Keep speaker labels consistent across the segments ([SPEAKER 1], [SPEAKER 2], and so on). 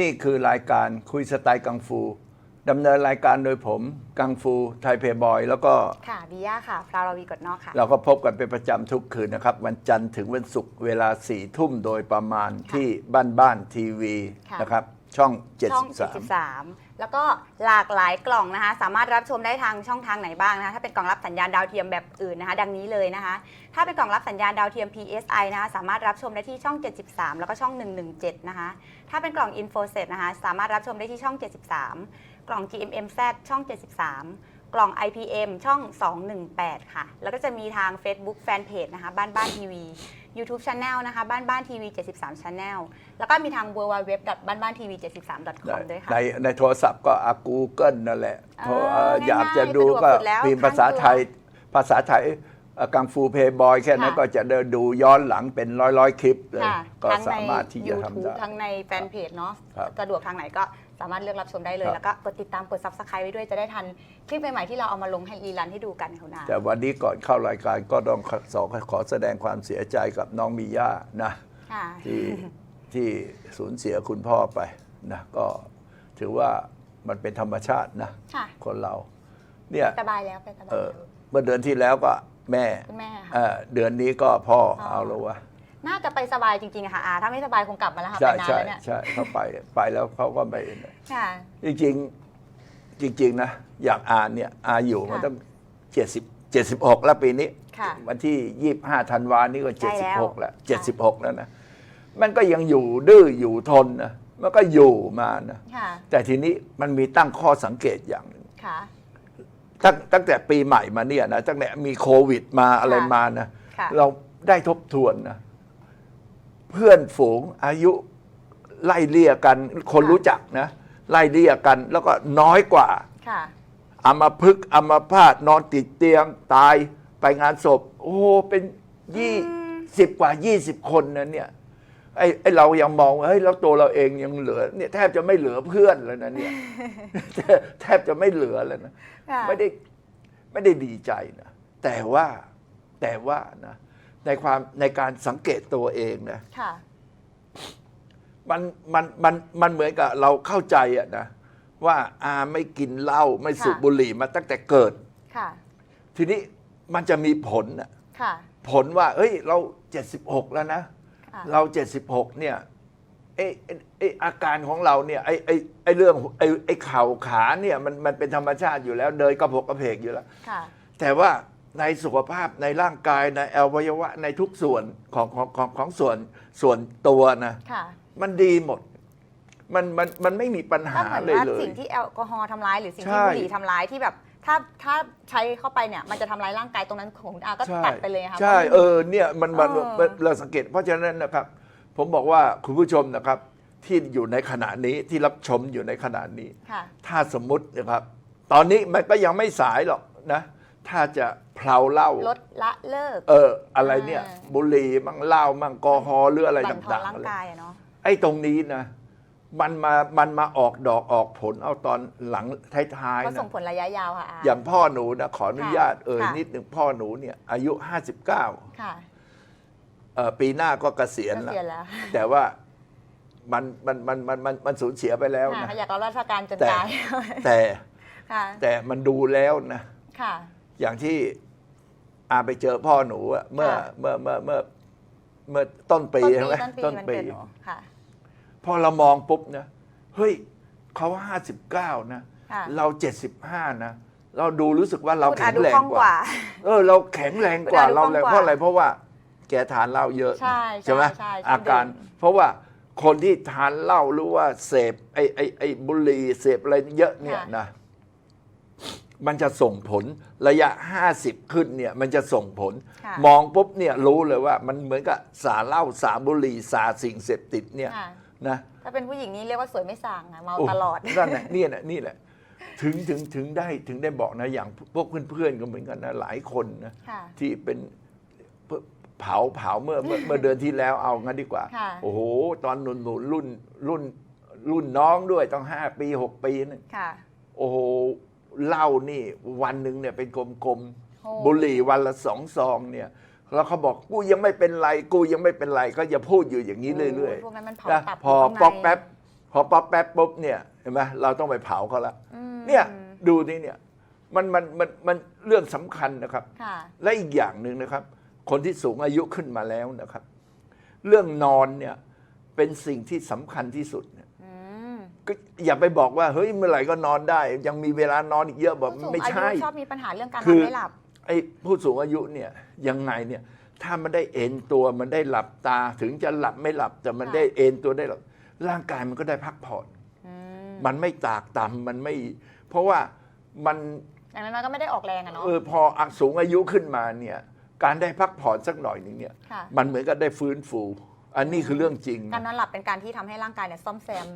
[SPEAKER 1] นี่คือรายการคุยสไตล์กังฟูดำเนินรายการโดยผม กังฟูไทยเพย์บอย แล้วก็
[SPEAKER 2] ค่ะบิยาค่ะฟลาราวีกดนอกค่ะ
[SPEAKER 1] เราก็พบกันเป็นประจำทุกคืนนะครับ วันจันทร์ถึงวันศุกร์เวลาสี่ทุ่มโดยประมาณที่บ้านบ้านทีวี
[SPEAKER 2] ค่ะ
[SPEAKER 1] นะครับ ช่อง
[SPEAKER 2] ช่อง
[SPEAKER 1] 73
[SPEAKER 2] 73 แล้วก็หลากหลายกล่องนะคะ สามารถรับชมได้ทางช่องทางไหนบ้างนะคะถ้าเป็นกล่องรับสัญญาณดาวเทียมแบบอื่นนะคะ ดังนี้เลยนะคะ ถ้าเป็นกล่องรับสัญญาณดาวเทียม PSI นะคะสามารถรับชมได้ที่ช่อง 73 แล้วก็ช่อง 117 นะคะ ถ้าเป็นกล่อง InfoSet นะคะ สามารถรับชมได้ที่ช่อง 73 กล่อง GMMZ ช่อง 73 กล่อง IPM ช่อง 218 ค่ะ แล้วก็จะมีทาง Facebook Fanpage นะคะ บ้านบ้านทีวี YouTube Channel นะคะ บ้านบ้านทีวี 73 Channel แล้วก็มีทาง w w w บ้านบ้านทีวี 73 com ด้วยค่ะ
[SPEAKER 1] ในในโทรศัพท์ก็อากูเกิลนั่นแหละ
[SPEAKER 2] อ่า
[SPEAKER 1] โทรเอ่อ
[SPEAKER 2] ง่ายๆ
[SPEAKER 1] อยากจะดู
[SPEAKER 2] สะดวก
[SPEAKER 1] ก็
[SPEAKER 2] สุดแล้ว
[SPEAKER 1] พิมพ์
[SPEAKER 2] ข้าง
[SPEAKER 1] ภาษา
[SPEAKER 2] ตัว
[SPEAKER 1] ไทย ภาษาไทยเอ่อ กังฟูเพย์บอยแค่นั้น
[SPEAKER 2] ค่ะ
[SPEAKER 1] ก็จะเดินดูย้อนหลังเป็นร้อยร้อยๆคลิปเลย
[SPEAKER 2] ค่ะ
[SPEAKER 1] ก็
[SPEAKER 2] ทั้งใน
[SPEAKER 1] สามารถที่จะทำ
[SPEAKER 2] YouTube
[SPEAKER 1] ได้
[SPEAKER 2] ทั้งในแฟนเพจเนาะ
[SPEAKER 1] ครับ
[SPEAKER 2] สะดวกทางไหนก็สามารถเลือกรับชมได้เลย
[SPEAKER 1] ครับ
[SPEAKER 2] แล้วก็กดติดตามกด Subscribe ไว้ด้วยจะได้ทันคลิปใหม่ ๆ ที่เราเอามาลงให้รีรันให้ดูกันเขาหน้า
[SPEAKER 1] แต่วันนี้ก่อนเข้ารายการก็ต้องขอขอแสดงความเสียใจกับน้องมีย่านะ
[SPEAKER 2] ค่ะ
[SPEAKER 1] ที่ที่สูญเสียคุณพ่อไปนะก็ถือว่ามันเป็นธรรมชาตินะ
[SPEAKER 2] ค่ะ
[SPEAKER 1] คนเรา เนี่ย
[SPEAKER 2] สบายแล้วไปสบาย
[SPEAKER 1] เออ
[SPEAKER 2] แล้ว
[SPEAKER 1] เมื่อเดือนที่แล้วก็แม่
[SPEAKER 2] คุณแม่ค่ะ
[SPEAKER 1] เออเดือนนี้ก็พ่อ
[SPEAKER 2] พ่อ
[SPEAKER 1] เอาแล้ววะ
[SPEAKER 2] น่าจะไปสบายจริงๆอะค่ะอาถ้าไม่สบายคงกลับมาแล้วค่ะ
[SPEAKER 1] ใช่
[SPEAKER 2] ไปนาน
[SPEAKER 1] ใช่
[SPEAKER 2] แล้วเนี่ย
[SPEAKER 1] ใช่เขาไปไปแล้วเขาก็ไป
[SPEAKER 2] ค่ะ
[SPEAKER 1] จริงๆจริง ๆ นะ อยากอ่านเนี่ยอาอยู่มัน
[SPEAKER 2] ค่ะ
[SPEAKER 1] ต้องเจ็ดสิบเจ็ดสิบหกแล้วปีนี้
[SPEAKER 2] ค่ะ
[SPEAKER 1] วันที่ยี่ห้าธันวานี่ก็
[SPEAKER 2] ใช่
[SPEAKER 1] เจ็ดสิบ
[SPEAKER 2] แล้ว
[SPEAKER 1] หกแล้ว
[SPEAKER 2] ค่ะ
[SPEAKER 1] เจ็ดสิบหกแล้วนะ มันก็ยังอยู่ดื้ออยู่ทนนะ มันก็อยู่มานะ
[SPEAKER 2] ค่ะ
[SPEAKER 1] แต่ทีนี้มันมีตั้งข้อสังเกตอย่างหนึ่ง
[SPEAKER 2] ค่ะ
[SPEAKER 1] ตั้งตั้งแต่ปีใหม่มาเนี่ยนะตั้งแต่มีโควิดมาอะไรมานะ
[SPEAKER 2] ค่ะ
[SPEAKER 1] เราได้ทบทวนนะเพื่อนฝูงอายุไล่เลี่ยกัน คนรู้จักนะ ไล่เลี่ยกัน แล้วก็น้อยกว่า
[SPEAKER 2] ค่ะ
[SPEAKER 1] อามาพึกษ์อามาพาตนอนติดเตียงตายไปงานศพ โอ้โหเป็นยี่สิบกว่ายี่สิบคนนะเนี่ย ไอ้ไอ้เรายังมองว่าเฮ้ยแล้วตัวเราเองยังเหลือเนี่ยแทบจะไม่เหลือเพื่อนแล้วนะเนี่ย แทบจะไม่เหลือแล้วนะ
[SPEAKER 2] ค่ะ
[SPEAKER 1] ไม่ได้ไม่ได้ดีใจนะแต่ว่าแต่ว่านะในความในการสังเกตตัวเองนะ
[SPEAKER 2] ค่ะ
[SPEAKER 1] มันมันมันมันเหมือนกับเราเข้าใจอะนะว่าอาไม่กินเหล้าไม่สูบ
[SPEAKER 2] ค่ะ
[SPEAKER 1] บุหรี่มาตั้งแต่เกิด
[SPEAKER 2] ค่ะ
[SPEAKER 1] ทีนี้มันจะมีผลนะ
[SPEAKER 2] ค่ะ
[SPEAKER 1] ผลว่า เฮ้ย เรา 76 แล้วนะ
[SPEAKER 2] ค่ะ
[SPEAKER 1] เรา 76 เนี่ยไอ้ไอ้ไอ้อาการของเราเนี่ยไอ้ไอ้ไอ้เรื่องไอ้ไอ้เข่าขาเนี่ยมันมันเป็นธรรมชาติอยู่แล้ว เดินกระเพกกระเพกอยู่แล้ว
[SPEAKER 2] ค่ะ
[SPEAKER 1] แต่ว่าในสุขภาพในร่างกายในอวัยวะในทุกส่วนของของของของส่วนส่วนตัวนะ
[SPEAKER 2] ค่ะ
[SPEAKER 1] มันดีหมด มันมันมันไม่มีปัญ
[SPEAKER 2] ก็
[SPEAKER 1] หา
[SPEAKER 2] เหมือน
[SPEAKER 1] เลย
[SPEAKER 2] ว่า
[SPEAKER 1] เลย
[SPEAKER 2] สิ่งที่แอลกอฮอล์ทำร้ายหรือสิ่ง
[SPEAKER 1] ใช่
[SPEAKER 2] ที่บุหรี่ทำร้ายที่แบบ ถ้าถ้าใช้เข้าไปเนี่ยมันจะทำร้ายร่างกายตรงนั้นของคุณอาก็
[SPEAKER 1] ใช่
[SPEAKER 2] ตัดไปเลยค่ะ
[SPEAKER 1] ใช่เออเนี่ยมันมัน
[SPEAKER 2] เออ
[SPEAKER 1] มันเราสังเกต เพราะฉะนั้นนะครับ ผมบอกว่าคุณผู้ชมนะครับ ที่อยู่ในขณะนี้ที่รับชมอยู่ในขณะนี้
[SPEAKER 2] ค่ะ
[SPEAKER 1] ถ้าสมมุตินะครับ ตอนนี้มันก็ยังไม่สายหรอกนะ ถ้าจะเพลาเหล้า
[SPEAKER 2] ลดละเลิก
[SPEAKER 1] เอออะไรเนี่ย
[SPEAKER 2] อ่า
[SPEAKER 1] บุหรี่มั่งเหล้ามั่งแอลกอฮอล์หรืออะไร
[SPEAKER 2] บั่นทอน
[SPEAKER 1] ต่าง
[SPEAKER 2] ร่าง
[SPEAKER 1] ๆอะไร
[SPEAKER 2] กายอะเนาะ
[SPEAKER 1] ไอ้ตรงนี้นะ มันมามันมาออกดอกออกผลเอาตอนหลังท้าย
[SPEAKER 2] ก็
[SPEAKER 1] ๆ
[SPEAKER 2] ส่
[SPEAKER 1] นะ
[SPEAKER 2] งผลระยะยาวค่ะอา
[SPEAKER 1] อย่างพ่อหนูนะขออนุญาต
[SPEAKER 2] ค่ะ
[SPEAKER 1] เอ่ย
[SPEAKER 2] ค่ะ
[SPEAKER 1] นิดหนึ่งพ่อหนูเนี่ยอายุ 59
[SPEAKER 2] ค่ะ
[SPEAKER 1] เอ่อปีหน้าก็เกษียณ
[SPEAKER 2] ก็
[SPEAKER 1] แล้ว
[SPEAKER 2] เสียแล้ว
[SPEAKER 1] แต่ว่ามันมันมันมันมันมันสูญเสียไปแล้ว
[SPEAKER 2] ค่ะ
[SPEAKER 1] นะ
[SPEAKER 2] อยากรับราชการจน
[SPEAKER 1] แต่
[SPEAKER 2] ตาย
[SPEAKER 1] แต่
[SPEAKER 2] ค่ะ
[SPEAKER 1] แต่มันดูแล้วนะ
[SPEAKER 2] ค่ะ
[SPEAKER 1] อย่างที่อาไปเจอพ่อหนูอะเมื่อ
[SPEAKER 2] ค่ะ
[SPEAKER 1] เมื่อเมื่อเมื่อเมื่อต้นปี
[SPEAKER 2] ต้น
[SPEAKER 1] ใช่
[SPEAKER 2] ปี
[SPEAKER 1] ไหม
[SPEAKER 2] ต้นปีมันเกิดหนูค่ะ
[SPEAKER 1] พอเรามองปุ๊บนะเฮ้ยเขาห้าสิบเก้านะ
[SPEAKER 2] ค่ะ
[SPEAKER 1] เราเจ็ดสิบห้านะ เราดูรู้สึกว่าเรา
[SPEAKER 2] คุณอา
[SPEAKER 1] แข็ง
[SPEAKER 2] ดู
[SPEAKER 1] แรง
[SPEAKER 2] คล่อง
[SPEAKER 1] ก
[SPEAKER 2] ก
[SPEAKER 1] ว่า
[SPEAKER 2] ว่า
[SPEAKER 1] เออ เราแข็งแรงกว่า
[SPEAKER 2] คุณอาดู
[SPEAKER 1] เราแรง
[SPEAKER 2] คล่องกว่า
[SPEAKER 1] เพราะอะไรเพราะว่า แกทานเหล้าเยอะ
[SPEAKER 2] ใช่ใช่
[SPEAKER 1] ใช่ไหม
[SPEAKER 2] ใช่ใช่
[SPEAKER 1] อาการ
[SPEAKER 2] ดื่ม
[SPEAKER 1] เพราะว่าคนที่ทานเหล้าหรือว่าเสพไอ้ไอ้ไอ้บุหรี่เสพอะไรเยอะเนี่ยนะ มันจะส่งผลระยะ 50 ขึ้นเนี่ย มันจะส่งผล
[SPEAKER 2] ค่ะ
[SPEAKER 1] มองปุ๊บเนี่ยรู้เลยว่ามันเหมือนกับสารเหล้าสารบุหรี่สารสิ่งเสพติดเนี่ย
[SPEAKER 2] ค่ะ
[SPEAKER 1] นะ
[SPEAKER 2] ถ้าเป็นผู้หญิงนี่เรียกว่าสวยไม่ส่างอะเมา
[SPEAKER 1] โอ้
[SPEAKER 2] ตลอด
[SPEAKER 1] นั่นแหละนี่แหละนี่แหละ ถึงถึงถึงได้ถึงได้บอกนะ อย่างพวกเพื่อนๆก็เหมือนกันนะหลายคนนะ
[SPEAKER 2] ค่ะ
[SPEAKER 1] ที่เป็นเผาเผาเมื่อเมื่อเมื่อเดือนที่แล้วเอางั้นดีกว่า
[SPEAKER 2] ค่ะ
[SPEAKER 1] โอ้โห ตอนหนุ่นๆรุ่นรุ่นรุ่นน้องด้วยต้องห้าปีหกปีนั่น
[SPEAKER 2] ค่ะ
[SPEAKER 1] โอ้โหเหล้านี่วันหนึ่งเนี่ยเป็นกลม
[SPEAKER 2] โอ้
[SPEAKER 1] ๆบุหรี่วันละสองซองเนี่ย แล้วเขาบอกกูยังไม่เป็นไร กูยังไม่เป็นไร ก็อย่าพูดอยู่อย่างนี้เรื่อย
[SPEAKER 2] พวกนั้นมันเผา
[SPEAKER 1] ๆนะ
[SPEAKER 2] ตับ
[SPEAKER 1] พอ
[SPEAKER 2] ข้างใน
[SPEAKER 1] ป๊อกแป๊บพอป๊อกแป๊บปุ๊บเนี่ยเห็นไหมเราต้องไปเผาเขาละ
[SPEAKER 2] อืม
[SPEAKER 1] เนี่ยดูนี่เนี่ยมันมันมันมันเรื่องสำคัญนะครับ
[SPEAKER 2] ค่ะ
[SPEAKER 1] และอีกอย่างหนึ่งนะครับ คนที่สูงอายุขึ้นมาแล้วนะครับ เรื่องนอนเนี่ยเป็นสิ่งที่สำคัญที่สุดเนี่ย
[SPEAKER 2] อืม
[SPEAKER 1] ก็อย่าไปบอกว่าเฮ้ยเมื่อไหร่ก็นอนได้ ยังมีเวลานอนอีกเยอะบอก
[SPEAKER 2] ผู้สูง
[SPEAKER 1] ไม่
[SPEAKER 2] อายุ
[SPEAKER 1] ใช่
[SPEAKER 2] ชอบมีปัญหาเรื่องการน
[SPEAKER 1] คือ
[SPEAKER 2] อนไม่หลับ
[SPEAKER 1] ไอ้ผู้สูงอายุเนี่ยยังไงเนี่ยถ้ามันได้เอนตัวมันได้หลับตาถึงจะหลับไม่หลับแต่มัน
[SPEAKER 2] ค่ะ
[SPEAKER 1] ได้เอนตัวได้หลับร่างกายมันก็ได้พักผ่อน
[SPEAKER 2] อืม
[SPEAKER 1] มันไม่ตากต่ำมันไม่ เพราะว่ามัน
[SPEAKER 2] อย่างนั้นมันก็ไม่ได้ออกแรงอะเนาะ
[SPEAKER 1] เออพออะสูงอายุขึ้นมาเนี่ยการได้พักผ่อนสักหน่อยหนึงเนี่ย
[SPEAKER 2] ค่ะ
[SPEAKER 1] มันเหมือนกับได้ฟื้นฟู อันนี้คือเรื่องจริง
[SPEAKER 2] การนอนหลับเป็นการที่ทำให้ร่างกายเนี่ยซ่อมแซม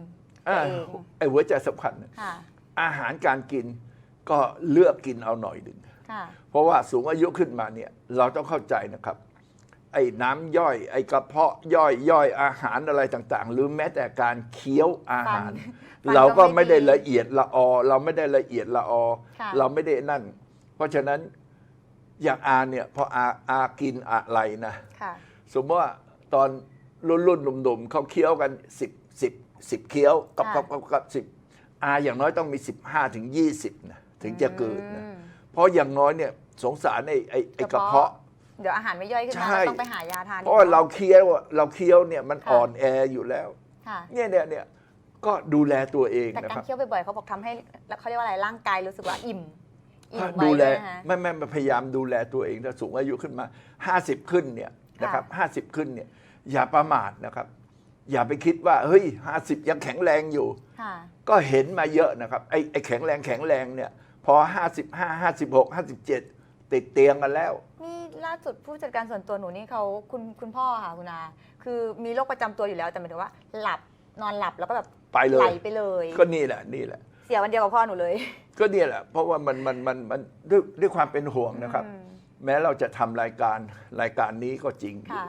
[SPEAKER 2] ตั
[SPEAKER 1] อ่าว
[SPEAKER 2] เอง
[SPEAKER 1] ไอ้หัวใจสำคัญนะ
[SPEAKER 2] ค่ะ
[SPEAKER 1] อาหารการกินก็เลือกกินเอาหน่อยหนึ่ง
[SPEAKER 2] ค่ะ
[SPEAKER 1] เพราะว่าสูงอายุขึ้นมาเนี่ยเราต้องเข้าใจนะครับ ไอ้น้ำย่อย ไอ้กระเพาะย่อยย่อยอาหารอะไรต่างๆ หรือแม้แต่การเคี้ยวอาหาร
[SPEAKER 2] ฟัน
[SPEAKER 1] เราก็
[SPEAKER 2] ก็ไม่
[SPEAKER 1] ไม่ได้
[SPEAKER 2] ดี
[SPEAKER 1] ละเอียดละออ เราไม่ได้ละเอียดละออ
[SPEAKER 2] ค่ะ
[SPEAKER 1] เราไม่ได้นั่น เพราะฉะนั้นอย่างอาเนี่ยพออาอากินอะไรนะ
[SPEAKER 2] ค่ะ
[SPEAKER 1] สมมติว่าตอนรุ่นรุ่นๆหนุ่มๆเขาเคี้ยวกันสิบสิบสิบเคี้ยวกับ
[SPEAKER 2] ค่ะ
[SPEAKER 1] กับกับกับสิบอาอย่างน้อยต้องมีสิบห้าถึงยี่สิบนะถึงจะเกิดนะ
[SPEAKER 2] อืม
[SPEAKER 1] เพ ราะอย่างน้อยเนี่ยสงสารไอ้ไอ้ไอ้กระเพาะ
[SPEAKER 2] เดี๋ยวอาหารไม่ย่อยขึ้นมา
[SPEAKER 1] ใช่
[SPEAKER 2] ต้องไปหายาทาน
[SPEAKER 1] เพราะว่าเราเคี้ยวอะเราเคี้ยวเนี่ยมัน
[SPEAKER 2] ค่ะ
[SPEAKER 1] อ่อนแออยู่แล้ว
[SPEAKER 2] ค่ะ
[SPEAKER 1] เนี่ยเนี่ยเนี่ยก็ดูแลตัวเอง
[SPEAKER 2] แต่
[SPEAKER 1] นะ
[SPEAKER 2] กา
[SPEAKER 1] ค
[SPEAKER 2] ร
[SPEAKER 1] รับ
[SPEAKER 2] เคี้ยวบ่อยๆเขาบอกทำให้แล้วเขาเรียกว่าอะไรร่างกายรู้สึกว่าอิ่มอิ่มไว้
[SPEAKER 1] ดูแล
[SPEAKER 2] ด้วยนะคะ
[SPEAKER 1] ไม่ไม่ไม่พยายามดูแลตัวเองถ้าสูงอายุขึ้นมา 50 ขึ้นเนี่ยนะครับห้าสิบขึ้นเนี่ยอย่าประมาทนะครับ อย่าไปคิดว่าเฮ้ยห้าสิบยังแข็งแรงอยู่
[SPEAKER 2] ค่ะ
[SPEAKER 1] ก็เห็นมาเยอะนะครับไอ้ไอ้แข็งแรงแข็งแรงเนี่ยพ อ 55 56 57 ติดเตียงกันแล้ว
[SPEAKER 2] นี่ล่าสุดผู้จัดการส่วนตัวหนูนี่เขาคุณคุณพ่อค่ะคุณอาคือมีโรคประจำตัวอยู่แล้วแต่หมายถึงว่า หลับนอนหลับแล้วก็แบบ
[SPEAKER 1] ไปเลย
[SPEAKER 2] ไหลไปเลย
[SPEAKER 1] ก็นี่แหละนี่แหละ
[SPEAKER 2] เสียวันเดียวกับพ่อหนูเลย
[SPEAKER 1] ก็เนี่ยแหละ เพราะว่ามันมันมันมันด้วยด้วยความเป็นห่วงนะครับ
[SPEAKER 2] อืม
[SPEAKER 1] แม้เราจะทำรายการรายการนี้ก็จริงอยู่
[SPEAKER 2] ค่ะ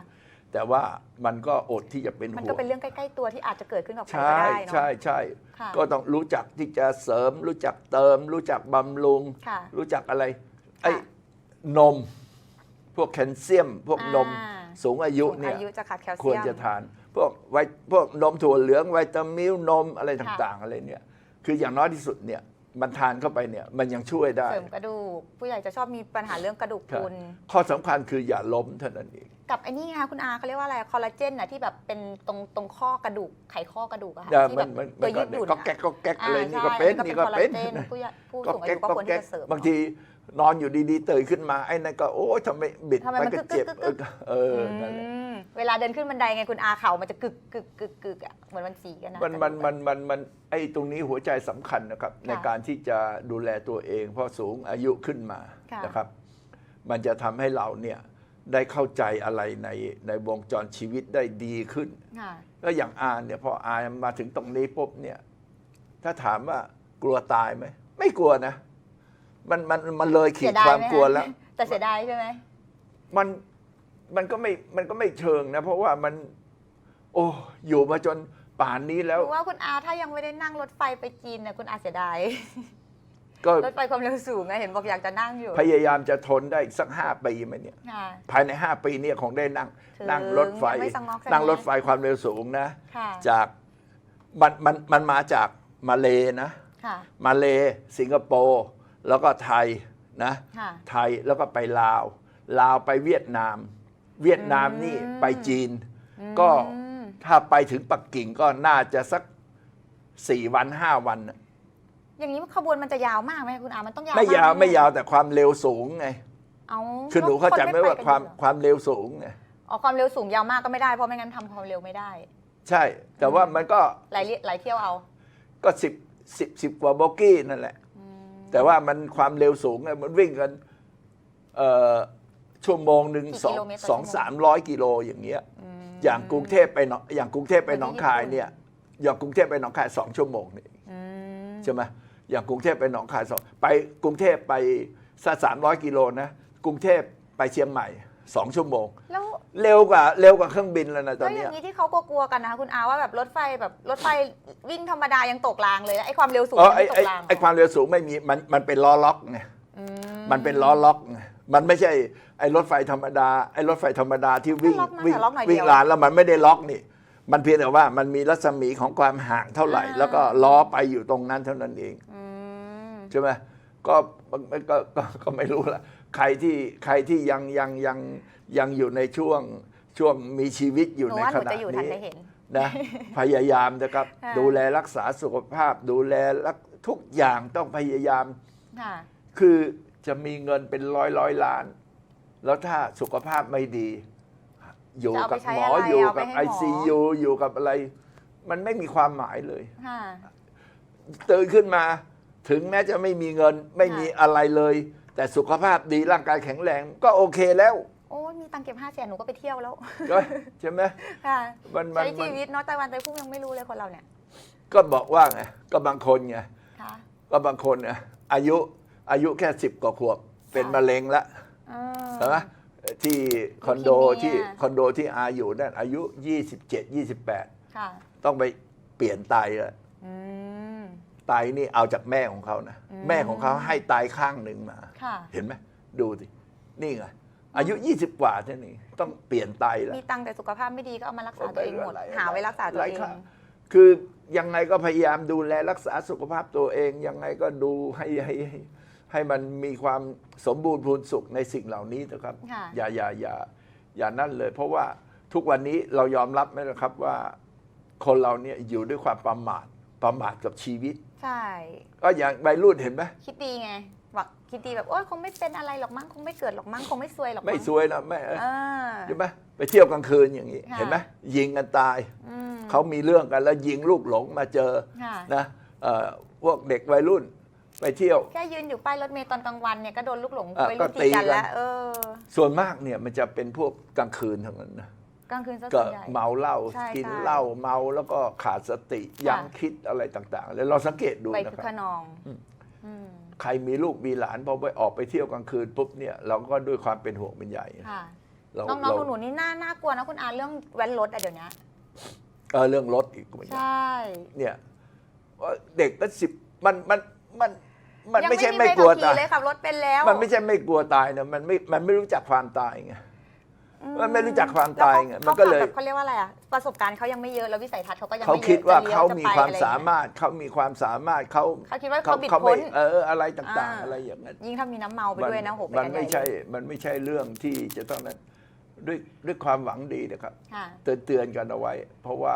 [SPEAKER 1] แต่ว่ามันก็อดที่จะเป็น
[SPEAKER 2] มัน
[SPEAKER 1] ห่
[SPEAKER 2] ก็
[SPEAKER 1] วง
[SPEAKER 2] เป็นเรื่องใกล้ๆตัวที่อาจจะเกิดขึ้นกับใคร
[SPEAKER 1] ใช่
[SPEAKER 2] ก็ได้เนาะ
[SPEAKER 1] ใช่ใช่
[SPEAKER 2] ค่ะ
[SPEAKER 1] ก็ต้องรู้จักที่จะเสริม รู้จักเติม รู้จักบำรุง
[SPEAKER 2] ค่ะ
[SPEAKER 1] รู้จักอะไรไอ้
[SPEAKER 2] ค่ะ
[SPEAKER 1] นม พวกแคลเซียม พวกนม
[SPEAKER 2] อ่า
[SPEAKER 1] สูงอายุ
[SPEAKER 2] สูง
[SPEAKER 1] เนี่ย
[SPEAKER 2] อายุจะขาดแคลเซียม
[SPEAKER 1] ควรจะทาน พวกไวพวกนมถั่วเหลืองไวตามิลนมอะไร
[SPEAKER 2] ค่ะ
[SPEAKER 1] ต่างๆอะไรเนี่ย คืออย่างน้อยที่สุดเนี่ย มันทานเข้าไปเนี่ยมันยังช่วยได้
[SPEAKER 2] เสริมกระดูก ผู้ใหญ่จะชอบมีปัญหาเรื่องกระดูกพรุน
[SPEAKER 1] ข้อสำคัญคืออย่าล้มเท่านั้นเอง
[SPEAKER 2] กับไอ้นี่ค่ะคุณอาเขาเรียกว่าอะไรคอลลาเจนน่ะที่แบบเป็นตรงตรงข้อกระดูกไขข้อกระดูกอะค่ะ
[SPEAKER 1] เดี๋ยว
[SPEAKER 2] ที่
[SPEAKER 1] มั
[SPEAKER 2] แบ
[SPEAKER 1] น
[SPEAKER 2] บ
[SPEAKER 1] มัน
[SPEAKER 2] ตั
[SPEAKER 1] มั
[SPEAKER 2] วน
[SPEAKER 1] ก็
[SPEAKER 2] ยืดหยุ่น
[SPEAKER 1] ก็
[SPEAKER 2] อะ
[SPEAKER 1] แก๊กก็แก๊ก
[SPEAKER 2] อ่า
[SPEAKER 1] อะไรนี่
[SPEAKER 2] ใช่
[SPEAKER 1] ก็เป็น
[SPEAKER 2] อั
[SPEAKER 1] นี่ก็
[SPEAKER 2] คอลลา
[SPEAKER 1] เป็น
[SPEAKER 2] จผู้ใหญ่ผู้
[SPEAKER 1] ก็
[SPEAKER 2] สูงอา
[SPEAKER 1] แก๊
[SPEAKER 2] ยุ
[SPEAKER 1] ก
[SPEAKER 2] ก็
[SPEAKER 1] ก็
[SPEAKER 2] ควร
[SPEAKER 1] แก๊
[SPEAKER 2] ที่
[SPEAKER 1] ก
[SPEAKER 2] จะเสริม
[SPEAKER 1] บางที นอนอยู่ดีๆตื่นขึ้นมาไอ้นั่นก็โอ้ทำไมบิด
[SPEAKER 2] ทำไม
[SPEAKER 1] ไป
[SPEAKER 2] มัน
[SPEAKER 1] ก็เจ็บ
[SPEAKER 2] กึกกึกกึก
[SPEAKER 1] เออนั่นแหละ
[SPEAKER 2] อืมเวลาเดินขึ้นบันไดไงคุณอาเข่ามันจะกึกกึกกึกกึกอะเหมือนมันสีกันนะ
[SPEAKER 1] มันมันมันมันมันไอ้ตรงนี้หัวใจสำคัญนะครับ ในการที่จะดูแลตัวเองเพราะสูงอายุขึ้นมา
[SPEAKER 2] ค่ะ
[SPEAKER 1] นะครับ มันจะทำให้เราเนี่ยได้เข้าใจอะไรในในวงจรชีวิตได้ดีขึ้น
[SPEAKER 2] ค่ะ
[SPEAKER 1] แล้วอย่างอาเนี่ยพออามาถึงตรงนี้ปุ๊บเนี่ย ถ้าถามว่ากลัวตายไหมไม่กลัวนะ มันมันมันเลยขี
[SPEAKER 2] เสี
[SPEAKER 1] ด
[SPEAKER 2] ยดาย
[SPEAKER 1] ความ
[SPEAKER 2] ไหม
[SPEAKER 1] กลัว
[SPEAKER 2] คะ
[SPEAKER 1] แล้ว
[SPEAKER 2] แต่เสียดายใช่ไหม
[SPEAKER 1] มันมันก็ไม่มันก็ไม่เชิงนะ เพราะว่ามัน โอ้อยู่มาจนป่านนี้แล้ว
[SPEAKER 2] หนูว่าคุณอาถ้ายังไม่ได้นั่งรถไฟไปจีนเนี่ยคุณอาเสียดาย
[SPEAKER 1] ก็
[SPEAKER 2] รถไฟความเร็วสูงไงเห็นบอกอยากจะนั่งอยู่
[SPEAKER 1] พยายามจะทนได้อีกสักห้าปีไหมเนี่ย
[SPEAKER 2] ค่ะ
[SPEAKER 1] ภายในห้าปีเนี่ยคงได้นั่ง
[SPEAKER 2] ถึง
[SPEAKER 1] นั่งรถไฟ
[SPEAKER 2] ยังไม่สงบสงบ
[SPEAKER 1] นั่งรถไฟความเร็วสูงนะ
[SPEAKER 2] ค่ะ
[SPEAKER 1] จากมันมันมันมาจากมาเลนะ
[SPEAKER 2] ค่ะ
[SPEAKER 1] มาเลสิงคโปร์ แล้วก็ไทยนะ
[SPEAKER 2] ค่ะ
[SPEAKER 1] ไทยแล้วก็ไปลาว ลาวไปเวียดนาม เวียดนามนี่
[SPEAKER 2] อืม
[SPEAKER 1] ไปจีน ก็
[SPEAKER 2] อืม
[SPEAKER 1] ถ้าไปถึงปักกิ่งก็น่าจะสักสี่วันห้าวันน่ะ
[SPEAKER 2] อย่างนี้ขบวนมันจะยาวมากไหมคุณอามันต้องยาว
[SPEAKER 1] ไม่ยาว
[SPEAKER 2] ก
[SPEAKER 1] ไม่ยาวแต่ความเร็วสูงไง
[SPEAKER 2] เอา
[SPEAKER 1] คือหนูเข้าใจไหมว่าความ
[SPEAKER 2] นไไปกันเยอะ
[SPEAKER 1] ความเร็วสูงไง
[SPEAKER 2] อ๋อความเร็วสูงยาวมากก็ไม่ได้เพราะไม่งั้นทำความเร็วไม่ได้
[SPEAKER 1] ใช่ แต่ว่ามันก็
[SPEAKER 2] หลายเรีหลายเที่ยวเอา
[SPEAKER 1] ก็สิบสิบสิบกว่าโบกี้นั่นแหละ
[SPEAKER 2] อืม
[SPEAKER 1] แต่ว่ามันความเร็วสูงไงมันวิ่งกันเอ่อชั่วโมงหนึ่ง
[SPEAKER 2] กี่
[SPEAKER 1] สอง
[SPEAKER 2] กิโลเมตรต่อ
[SPEAKER 1] สอง
[SPEAKER 2] ชั่วโมง
[SPEAKER 1] สามร้อยกิโลอย่างเงี้ย
[SPEAKER 2] ม
[SPEAKER 1] อย่างกรุงเทพไปหนองอย่างกรุงเทพไปหนองคายเนี่ยอย่างกรุงเทพไปหนองคายสองชั่วโมงนี่
[SPEAKER 2] อืม
[SPEAKER 1] ใช่ไหมอย่างกรุงเทพไปหนองคายสองไปกรุงเทพไปสักสามร้อยกิโลนะกรุงเทพไปเชียงใหม่ สองชั่วโมง
[SPEAKER 2] แล้ว
[SPEAKER 1] เร็วกว่าเร็วกว่าเครื่องบินแล้วนะตอ
[SPEAKER 2] แล้
[SPEAKER 1] น
[SPEAKER 2] วอ
[SPEAKER 1] เนี้ย
[SPEAKER 2] ย่างนี้ที่เขากลัวๆกันนะคะคุณอาว่าแบบรถไฟแบบรถไฟวิ่งธรรมดายังตกรางเลยแล้วไอ้ความเร็วสูง
[SPEAKER 1] เออ
[SPEAKER 2] ยัง
[SPEAKER 1] ไอ้
[SPEAKER 2] ไม่ต
[SPEAKER 1] ไอ้
[SPEAKER 2] กราง
[SPEAKER 1] ไอ้ความเร็วสูงไม่มีมันมันเป็นล้อล็อกไง
[SPEAKER 2] อื
[SPEAKER 1] มันเป็นล้อล็อกไงมันไม่ใช่ไอ้รถไฟธรรมดาไอ้รถไฟธรรมดาที่วิ่ง
[SPEAKER 2] ล็อกนะ
[SPEAKER 1] วิ่ง
[SPEAKER 2] แต่ล็อกหน่อย
[SPEAKER 1] วิ่
[SPEAKER 2] เดี
[SPEAKER 1] ง
[SPEAKER 2] ยว
[SPEAKER 1] ลานแล้วมันไม่ได้ล็อกนี่ มันเพียงแต่ว่ามันมีรัศมีของความห่างเท่าไหร่
[SPEAKER 2] อ่า
[SPEAKER 1] แล้วก็ล้อไปอยู่ตรงนั้นเท่านั้นเอง
[SPEAKER 2] อืม
[SPEAKER 1] ใช่ไหมก็ก็ก็ก็ก็ไม่รู้ละ ใครที่ใครที่ยังยังยังยังอยู่ในช่วงช่วงมีชีวิตอ
[SPEAKER 2] ห
[SPEAKER 1] ยู่
[SPEAKER 2] นู
[SPEAKER 1] ใน
[SPEAKER 2] ว่าห
[SPEAKER 1] ข
[SPEAKER 2] นู
[SPEAKER 1] ณะ
[SPEAKER 2] จะอยู่ทัน
[SPEAKER 1] นี้
[SPEAKER 2] ได้เห็น
[SPEAKER 1] นะ พยายามนะครับ
[SPEAKER 2] ค่ะ
[SPEAKER 1] ดูแลรักษาสุขภาพ ดูแลรักทุกอย่างต้องพยายาม
[SPEAKER 2] ค่ะ
[SPEAKER 1] คือจะมีเงินเป็นร้อยร้อยล้าน แล้วถ้าสุขภาพไม่ดี อยู่
[SPEAKER 2] จะเอา
[SPEAKER 1] กั
[SPEAKER 2] ไป
[SPEAKER 1] บ
[SPEAKER 2] ใช้
[SPEAKER 1] หมอ
[SPEAKER 2] อะไร
[SPEAKER 1] อยู่
[SPEAKER 2] เอาไป
[SPEAKER 1] กับ
[SPEAKER 2] ให้
[SPEAKER 1] ไอ
[SPEAKER 2] หมอ
[SPEAKER 1] ซียูอยู่กับอะไร มันไม่มีความหมายเลย
[SPEAKER 2] ค่ะ
[SPEAKER 1] ตื่นขึ้นมา ถึงแม้จะไม่มีเงินไม่มีอะไรเลย แต่สุขภาพดีร่างกายแข็งแรงก็โอเคแล้ว
[SPEAKER 2] โอ้ยมีตังค์เก็บห้าแสนหนูก็ไปเที่ยวแล้ว
[SPEAKER 1] ใช่ไหม
[SPEAKER 2] ค่ะ
[SPEAKER 1] มันมัน
[SPEAKER 2] ใช้
[SPEAKER 1] มั
[SPEAKER 2] ชี
[SPEAKER 1] น
[SPEAKER 2] วิตเนาะตะวันตะพุ่งยังไม่รู้เลยคนเราเนี่ย
[SPEAKER 1] ก็บอกว่าไงก็บางคนไง
[SPEAKER 2] ค่ะ
[SPEAKER 1] ก็บางคนไงอายุอายุแค่สิบกว่าขวบเป็น
[SPEAKER 2] ค่ะ
[SPEAKER 1] มะเร็งละ
[SPEAKER 2] อื
[SPEAKER 1] ใช่ไหมที่คอนโด
[SPEAKER 2] ลูคีเมีย
[SPEAKER 1] ที่คอนโดที่อาอยู่นั่นอายุ 27 28
[SPEAKER 2] ค่ะ
[SPEAKER 1] ต้องไปเปลี่ยนไตแล้ว
[SPEAKER 2] อืม
[SPEAKER 1] ไตนี่เอาจากแม่ของเขานะ
[SPEAKER 2] อืม
[SPEAKER 1] แม่ของเขาให้ไตข้างหนึ่งมา
[SPEAKER 2] ค่ะ
[SPEAKER 1] เห็นไหมดูสินี่ไงอายุ 20 กว่าเท่านี้ต้องเปลี่ยนไตแล้ว
[SPEAKER 2] มีตังค์แต่สุขภาพไม่ดีก็เอามารักษาตัวเองหมด
[SPEAKER 1] หลาย
[SPEAKER 2] หาไว้รักษาตัว
[SPEAKER 1] หลาย
[SPEAKER 2] เอง
[SPEAKER 1] ครั้งคือยังไงก็พยายามดูแลรักษาสุขภาพตัวเอง ยังไงก็ดูให้ให้ให้ให้มันมีความสมบูรณ์พูนสุขในสิ่งเหล่านี้นะครับ
[SPEAKER 2] ค่ะ
[SPEAKER 1] อย่าอย่าอย่าอย่านั่นเลย เพราะว่าทุกวันนี้เรายอมรับไหมล่ะครับว่า คนเราเนี่ยอยู่ด้วยความประมาทประมาทกับชีวิต
[SPEAKER 2] ใช่
[SPEAKER 1] ก็อย่างวัยรุ่นเห็นไหม
[SPEAKER 2] คิดดีไงบอกคิดดีแบบโอ๊ยคงไม่เป็นอะไรหรอกมั้งคงไม่เกิดหรอกมั้งคงไม่ซวยหรอกมั้ง
[SPEAKER 1] ไม่สวยนะแม่
[SPEAKER 2] อ่า
[SPEAKER 1] ใช่ไหมไปเที่ยวกลางคืนอย่างนี้
[SPEAKER 2] ค่ะ
[SPEAKER 1] เห็นไหมยิงกันตาย
[SPEAKER 2] อืม
[SPEAKER 1] เขามีเรื่องกันแล้วยิงลูกหลงมาเจอ
[SPEAKER 2] ค่ะ
[SPEAKER 1] นะเอ่อพวกเด็กวัยรุ่นไปเที่ยว
[SPEAKER 2] แค่ยืนอยู่ป้ายรถเมล์ตอนกลางวันเนี่ยก็โดนลูกหลง
[SPEAKER 1] อะ
[SPEAKER 2] ไป
[SPEAKER 1] ก็
[SPEAKER 2] รุ่นตีกัน
[SPEAKER 1] ตีกัน
[SPEAKER 2] แล้วเออ
[SPEAKER 1] ส่วนมากเนี่ยมันจะเป็นพวกกลางคืนทั้งนั้นนะ
[SPEAKER 2] กลางคืนซะ
[SPEAKER 1] ก็
[SPEAKER 2] ส่วนใหญ่
[SPEAKER 1] เมาเหล้า
[SPEAKER 2] ใช่
[SPEAKER 1] กิน
[SPEAKER 2] ใช่
[SPEAKER 1] เหล้าเมาแล้วก็ขาดสติยังคิดอะไรต่างๆ แล้วเราสังเกตดู
[SPEAKER 2] ไป
[SPEAKER 1] นะ
[SPEAKER 2] คือ
[SPEAKER 1] ค
[SPEAKER 2] ข
[SPEAKER 1] รับ
[SPEAKER 2] นอง
[SPEAKER 1] อืม
[SPEAKER 2] อืม
[SPEAKER 1] ใครมีลูกมีหลานพอไปออกไปเที่ยวกลางคืนปุ๊บเนี่ยเราก็ด้วยความเป็นห่วงเป็นใหญ่
[SPEAKER 2] ค่ะ
[SPEAKER 1] เรา
[SPEAKER 2] น้อง
[SPEAKER 1] เรา
[SPEAKER 2] ๆหนูๆนี่น่าน่ากลัวนะคุณอาเรื่องแว้นรถอะเดี๋ยวนี้
[SPEAKER 1] เออเรื่องรถอีกก็เหมือน
[SPEAKER 2] ใช
[SPEAKER 1] กัน่่เนี่ยว่าเด็กก็สิบมันมันมันมัน
[SPEAKER 2] ยัง
[SPEAKER 1] ไม่ใช่
[SPEAKER 2] ใบ
[SPEAKER 1] ไม่กลัว
[SPEAKER 2] ขับ
[SPEAKER 1] ตาย
[SPEAKER 2] ขี่เลยขับรถเป็นแล้ว
[SPEAKER 1] มันไม่ใช่ไม่กลัวตายนะมันไม่มันไม่รู้จักความตายไง มันไม่รู้จักความตายไง
[SPEAKER 2] แล้ว
[SPEAKER 1] มันก็เลย
[SPEAKER 2] ขาขับแบบเขาเรียกว่าอะไรอะประสบการณ์เขายังไม่เยอะแล้ววิสัยทัศน์เขาก็ยัง
[SPEAKER 1] เขา
[SPEAKER 2] ไม่เยอะ
[SPEAKER 1] คิดว่า
[SPEAKER 2] จะลี้ย
[SPEAKER 1] เขา
[SPEAKER 2] จะ
[SPEAKER 1] มี
[SPEAKER 2] ไป
[SPEAKER 1] ความ
[SPEAKER 2] อะไรอย่ง
[SPEAKER 1] สา
[SPEAKER 2] เงี้ย
[SPEAKER 1] มารถเขามีความสามารถเขา
[SPEAKER 2] เขาคิดว่าเขาบิด
[SPEAKER 1] เขาไม่
[SPEAKER 2] พ้น
[SPEAKER 1] เอออะไรต่าง
[SPEAKER 2] อ่า
[SPEAKER 1] ๆอะไรอย่างนั้น
[SPEAKER 2] ยิ่งถ้ามีน้ำเมาไปด้วยนะโหไป
[SPEAKER 1] มัน
[SPEAKER 2] กันใหญ่
[SPEAKER 1] ไม่ใช่
[SPEAKER 2] เลย
[SPEAKER 1] มันไม่ใช่เรื่องที่จะต้องนั้นด้วยด้วยความหวังดีนะครับ
[SPEAKER 2] ค่ะ
[SPEAKER 1] เตือนเตือนกันเอาไว้ เพราะว่า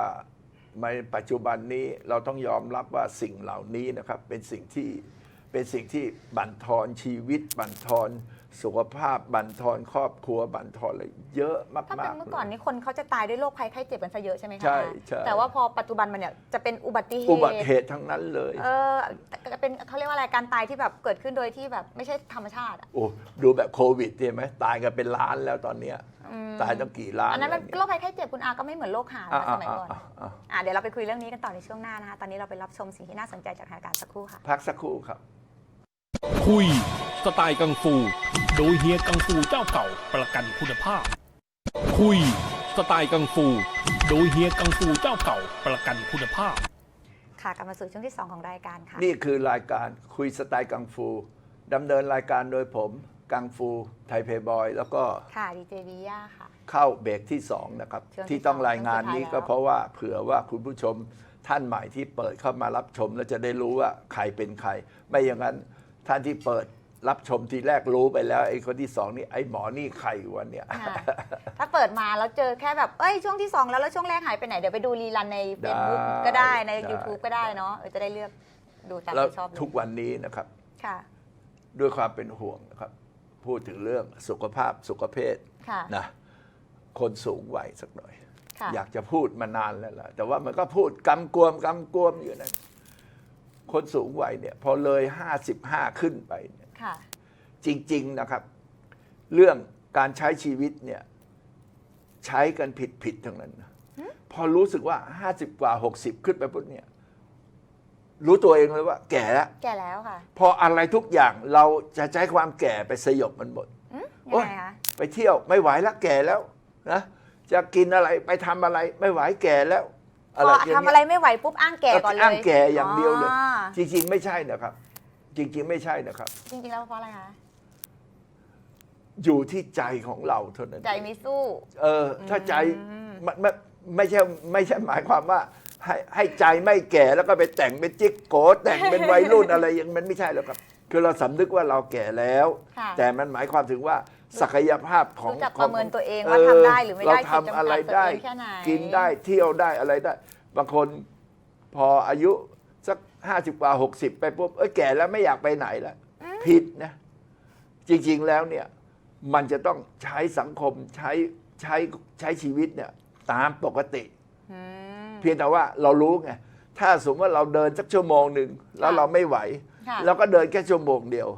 [SPEAKER 1] ในปัจจุบันนี้เราต้องยอมรับว่าสิ่งเหล่านี้นะครับ เป็นสิ่งที่ เป็นสิ่งที่บั่นทอนชีวิต บั่นทอนสุขภาพ บั่นทอนครอบครัว บั่นทอนอะไรเยอะมากๆ
[SPEAKER 2] ถ้าเป็นเมื่อก่อน
[SPEAKER 1] ลย
[SPEAKER 2] นี่คนเขาจะตายด้วยโรคภัยไข้เจ็บกันซะเยอะใช่ไหมคะ
[SPEAKER 1] ใช่ใช่
[SPEAKER 2] แต่ว่าพอปัจจุบันมันเนี่ยจะเป็นอุบัติเห
[SPEAKER 1] อุบัติ
[SPEAKER 2] ตุ
[SPEAKER 1] เหตุทั้งนั้นเลย
[SPEAKER 2] เออแต่เป็นเขาเรียกว่าอะไรการตายที่แบบเกิดขึ้นโดยที่แบบไม่ใช่ธรรมชาติอะ
[SPEAKER 1] โอ้ดูแบบโควิดใช่ไหมตายกันเป็นล้านแล้วตอนเนี้ย
[SPEAKER 2] อืม
[SPEAKER 1] ตายตั้งกี่ล้าน
[SPEAKER 2] อันนั้นมัน
[SPEAKER 1] แล้วเย
[SPEAKER 2] โรคภัยไข้เจ็บคุณอาก็ไม่เหมือนโรคหา
[SPEAKER 1] อะ
[SPEAKER 2] นะสมัยก่อน
[SPEAKER 1] อะอะ
[SPEAKER 2] อะเดี๋ยวเราไปคุยเรื่องนี้กันต่อในช่วงหน้านะคะ ตอนนี้เราไปรับชมสิ่งที่น่าสนใจจากทางการสักครู่ค่ะ
[SPEAKER 1] พักสักครู่ครับ
[SPEAKER 3] คุย สไตล์กังฟู โดยเฮียกังฟูเจ้าเก่าประกันคุณภาพ คุย สไตล์กังฟู โดยเฮียกังฟูเจ้าเก่าประกันคุณภาพ
[SPEAKER 2] ค่ะกลับมาสู่ช่วงที่ 2 ของรายการค่ะ
[SPEAKER 1] นี่คือรายการคุยสไตล์กังฟูดำเนินรายการโดยผม กังฟูไทยเพย์บอย แล้วก็
[SPEAKER 2] ค่ะดีเจวิยาค่ะ
[SPEAKER 1] เข้าเบรกที่ 2 นะครับ
[SPEAKER 2] ช่วงที่
[SPEAKER 1] ที่ต้อง
[SPEAKER 2] สอง
[SPEAKER 1] รายงานนี้
[SPEAKER 2] ช่วงสุดท้าย
[SPEAKER 1] ก็
[SPEAKER 2] แล้ว
[SPEAKER 1] เพราะว่าเผื่อว่าคุณผู้ชมท่านใหม่ที่เปิดเข้ามารับชม แล้วจะได้รู้ว่าใครเป็นใคร ไม่อย่างนั้น ท่านที่เปิดรับชมทีแรกรู้ไปแล้วไอ้คนที่สองนี่ไอ้หมอนี่ใครวะเนี่ย
[SPEAKER 2] ค่ะถ้าเปิดมาแล้วเจอแค่แบบ เอ้ยช่วงที่ 2 แล้ว แล้วช่วงแรกหายไปไหน เดี๋ยวไปดูรีลันใน Facebook
[SPEAKER 1] ได้
[SPEAKER 2] ก็ได้ใน
[SPEAKER 1] ได้
[SPEAKER 2] YouTube ก็ได้เนาะเออจะได้เลือกดูตาม
[SPEAKER 1] แล้ว
[SPEAKER 2] ที่ชอบเลย
[SPEAKER 1] ทุกวันนี้นะครับ
[SPEAKER 2] ค่ะ
[SPEAKER 1] ด้วยความเป็นห่วงนะครับ พูดถึงเรื่องสุขภาพสุขภาพ
[SPEAKER 2] ค่ะ
[SPEAKER 1] นะคนสูงวัยสักหน่อย
[SPEAKER 2] ค่ะ
[SPEAKER 1] อยากจะพูดมานานแล้วล่ะแต่ว่ามันก็พูดกำกวมกำกวมอยู่นั่น คนสูงวัยเนี่ยพอเลยห้าสิบห้าขึ้นไปเนี่ย
[SPEAKER 2] ค่ะ
[SPEAKER 1] จริง ๆ นะครับ เรื่องการใช้ชีวิตเนี่ยใช้กันผิดผิดๆทั้งนั้นนะพอรู้สึกว่าห้าสิบกว่าหกสิบขึ้นไปปุ๊บเนี่ยรู้ตัวเองเลยว่า แก่แล้ว
[SPEAKER 2] แก่แล้วค่ะ
[SPEAKER 1] พออะไรทุกอย่างเราจะใช้ความแก่ไปสยบมันหมด
[SPEAKER 2] อืม
[SPEAKER 1] โอ๊
[SPEAKER 2] ยัง
[SPEAKER 1] ย
[SPEAKER 2] ไงคะ
[SPEAKER 1] ไปเที่ยวไม่ไหวแล้วแก่แล้วนะจะกินอะไรไปทำอะไรไม่ไหวแก่แล้ว
[SPEAKER 2] พอ
[SPEAKER 1] อย่าง
[SPEAKER 2] ทำ
[SPEAKER 1] เงี้ย
[SPEAKER 2] อะไรไม่ไหวปุ๊บอ้างแก่ก่อนเลย
[SPEAKER 1] อ้างแก่อย่างเดียวเลย
[SPEAKER 2] อ๋อ
[SPEAKER 1] จริง ๆ ไม่ใช่นะครับ จริง ๆ ไม่ใช่นะครับ
[SPEAKER 2] จริงๆแล้วเพราะอะไรคะ
[SPEAKER 1] อยู่ที่ใจของเราเท่านั้น
[SPEAKER 2] ใจไม่สู้
[SPEAKER 1] เออ ถ้าใจมันไม่ไม่ใช่ไม่ใช่หมายความว่า ให้ให้ใจไม่แก่แล้วก็ไปแต่งเป็นจิ๊กโกแต่งเป็นวัยรุ่น อะไรอย่างมันไม่ใช่หรอกครับ คือเราสำนึกว่าเราแก่แล้ว
[SPEAKER 2] ค่ะ
[SPEAKER 1] แต่มันหมายความถึงว่า ศักยภาพของ
[SPEAKER 2] รู้จัก
[SPEAKER 1] ข
[SPEAKER 2] ประเมินตัวเองว่าทำได้หรือไม่ได้
[SPEAKER 1] เรา
[SPEAKER 2] ขีดจำกัด
[SPEAKER 1] ทำอะไรได้
[SPEAKER 2] ตัวเองแค่ไหน
[SPEAKER 1] กินได้เที่ยวได้อะไรได้ บางคนพออายุสักห้าสิบกว่าหกสิบไปปุ๊บเอ้ยแก่แล้วไม่อยากไปไหนแล้วผิดนะ จริงๆแล้วเนี่ยมันจะต้องใช้สังคมใช้ใช้ใช้ชีวิตเนี่ยตามปกติ
[SPEAKER 2] อืม
[SPEAKER 1] เพียงแต่ว่าเรารู้ไง ถ้าสมมติว่าเราเดินสักชั่วโมงหนึ่งแล้ว
[SPEAKER 2] ค่ะ
[SPEAKER 1] เราไม่ไหว
[SPEAKER 2] ค่ะ
[SPEAKER 1] เราก็เดินแค่ชั่วโมงเดียว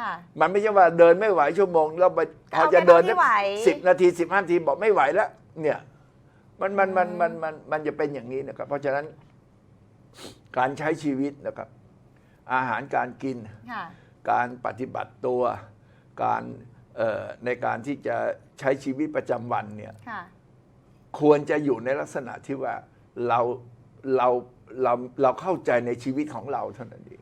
[SPEAKER 2] ค่ะ
[SPEAKER 1] มันไม่ใช่ว่าเดินไม่ไหวชั่วโมงแล้วไป
[SPEAKER 2] ก็
[SPEAKER 1] พอ
[SPEAKER 2] เอา
[SPEAKER 1] จะ
[SPEAKER 2] แค่
[SPEAKER 1] เดิน
[SPEAKER 2] เท่าที่ไหว
[SPEAKER 1] สิบนาทีสิบห้านาทีบอกไม่ไหวแล้ว เนี่ย มันมันมันมันมันมันจะเป็นอย่างนี้นะครับ เพราะฉะนั้นการใช้ชีวิตนะครับ อาหารการกิน
[SPEAKER 2] ค่ะ
[SPEAKER 1] การปฏิบัติตัว การเอ่อในการที่จะใช้ชีวิตประจำวันเนี่ย
[SPEAKER 2] ค่ะ
[SPEAKER 1] ควรจะอยู่ในลักษณะที่ว่าเราเราเราเราเข้าใจในชีวิตของเราเท่านั้นเอง
[SPEAKER 2] อืม